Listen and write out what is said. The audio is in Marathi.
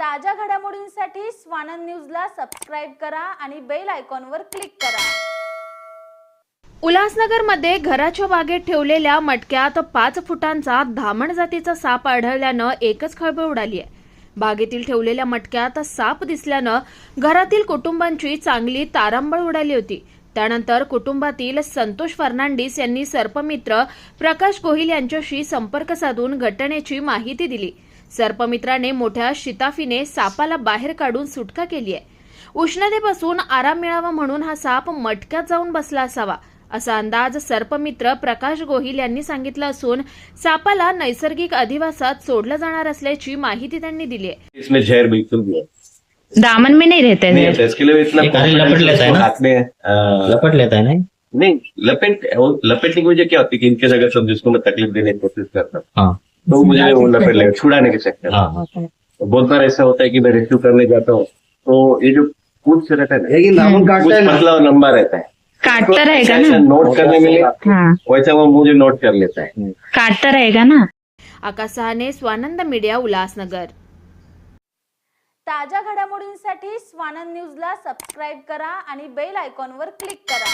ताज्या घडामोडींसाठी स्वानंद न्यूजला सबस्क्राईब करा आणि बेल आयकॉनवर क्लिक करा. उल्हासनगरमध्ये घराच्या बागेत ठेवलेल्या मटक्यात पाच फुटांचा धामण जातीचा साप आढळल्यानं एकच खळबळ उडाली आहे. बागेतील ठेवलेल्या मटक्यात साप दिसल्यानं घरातील कुटुंबांची चांगली तारांबळ उडाली होती. त्यानंतर कुटुंबातील संतोष फर्नांडिस यांनी सर्पमित्र प्रकाश गोहिल यांच्याशी संपर्क साधून घटनेची माहिती दिली. सर्पमित्राने मोठ्या शिताफीने सापाला बाहेर काढून सुटका केली आहे. उष्णतेपासून आराम मिळावा म्हणून हा साप मटक्यात जाऊन बसला असावा असा अंदाज सर्पमित्र प्रकाश गोहिल यांनी सांगितलं असून सापाला नैसर्गिक अधिवासात सोडलं जाणार असल्याची माहिती त्यांनी दिली आहे. इसमें जहर बिल्कुल भी है। दामन में नहीं रहते नहीं हैं इसके लिए इतना ये खाली लपेट लेता है ना? हाथ में अ, लपट लेता है ना नहीं लपेट वो लपेटने की वजह क्या होती है कि इनकेस अगर समझो उसको मैं तकलीफ देने की कोशिश करता हूँ। हाँ। तो मुझे लपेट लेगा छुड़ाने के चक्कर। हाँ बहुत बार ऐसा होता है कि मैं रेस्क्यू करने जाता हूँ। तो ये जो पूछ रहता है ना लेकिन दामन काटता है और लंबा रहता है। काटता रहेगा ना। नोट करने में हाँ। वैसा वो मुझे नोट कर लेता है। काटता रहेगा ना। आकाश सहाने स्वानंद मीडिया उल्हासनगर। ताज्या घडामोडींसाठी स्वानंद न्यूजला सबस्क्राईब करा आणि बेल आयकॉनवर क्लिक करा.